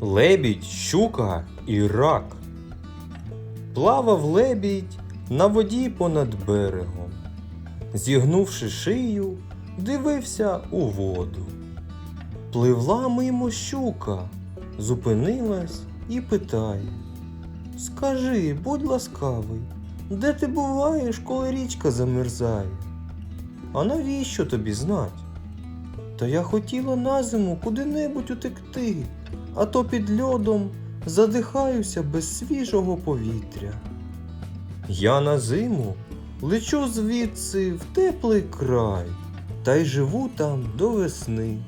Лебідь, щука і рак. Плавав лебідь на воді понад берегом. Зігнувши шию, дивився у воду. Пливла мимо щука, зупинилась і питає. Скажи, будь ласкавий, де ти буваєш, коли річка замерзає? А навіщо тобі знать? Та я хотіла на зиму куди-небудь утекти, а то під льодом задихаюся без свіжого повітря. Я на зиму лечу звідси в теплий край, та й живу там до весни.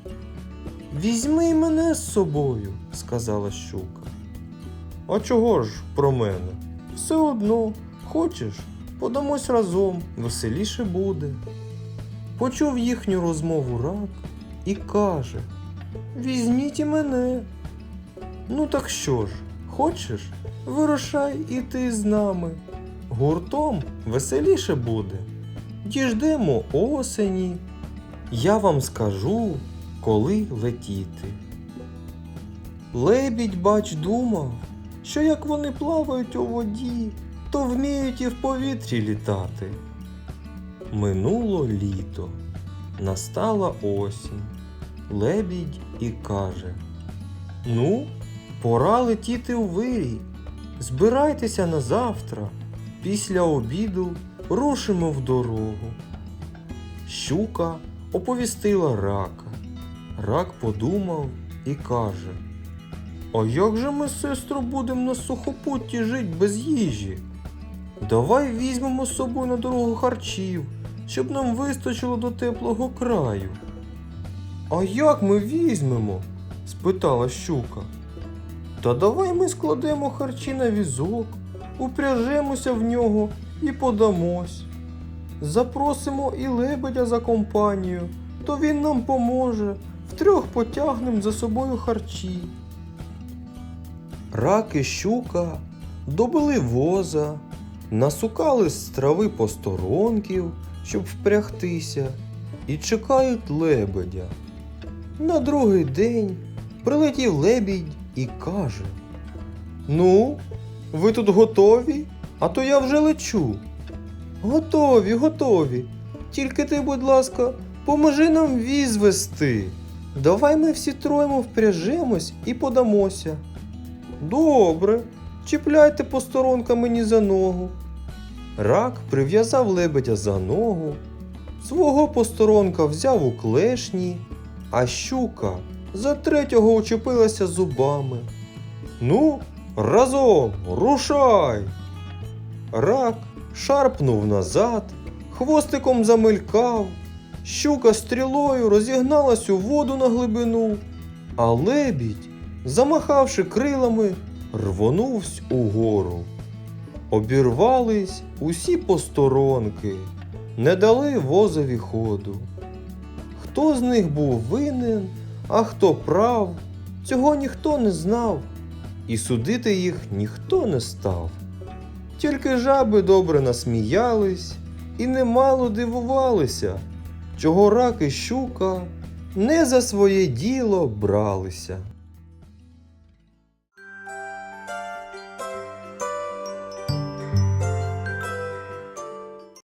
Візьми мене з собою, сказала щука. А чого ж про мене? Все одно, хочеш, подамось разом, веселіше буде. Почув їхню розмову рак і каже: Візьміть і мене. Ну так що ж, хочеш, вирушай і ти з нами. Гуртом веселіше буде. Діждемо осені. Я вам скажу, коли летіти. Лебідь, бач, думав, що як вони плавають у воді, то вміють і в повітрі літати. Минуло літо, настала осінь. Лебідь і каже: Ну, пора летіти у вирій. Збирайтеся на завтра. Після обіду рушимо в дорогу. Щука оповістила рака. Рак подумав і каже: А як же ми, сестро, будемо на сухопутті жить без їжі? Давай візьмемо з собою на дорогу харчів, щоб нам вистачило до теплого краю. А як ми візьмемо? спитала щука. Та давай ми складемо харчі на візок, упряжемося в нього і подамось. Запросимо і лебедя за компанію, то він нам поможе, втрьох потягнем за собою харчі. Раки щука добили воза, насукали з трави посторонків, щоб впрягтися, і чекають лебедя. На другий день прилетів лебідь і каже: Ну, ви тут готові? А то я вже лечу. Готові, готові. Тільки ти, будь ласка, поможи нам віз вести. Давай ми всі троємо впряжемось і подамося. Добре, чіпляйте посторонка мені за ногу. Рак прив'язав лебедя за ногу, свого посторонка взяв у клешні, а щука за третього учепилася зубами. Ну, разом, рушай. Рак шарпнув назад, хвостиком замелькав, щука стрілою розігналась у воду на глибину, а лебідь, замахавши крилами, рвонувсь угору. Обірвались усі посторонки, не дали возові ходу. Хто з них був винен, а хто прав, цього ніхто не знав, і судити їх ніхто не став. Тільки жаби добре насміялись і немало дивувалися, чого рак і щука не за своє діло бралися.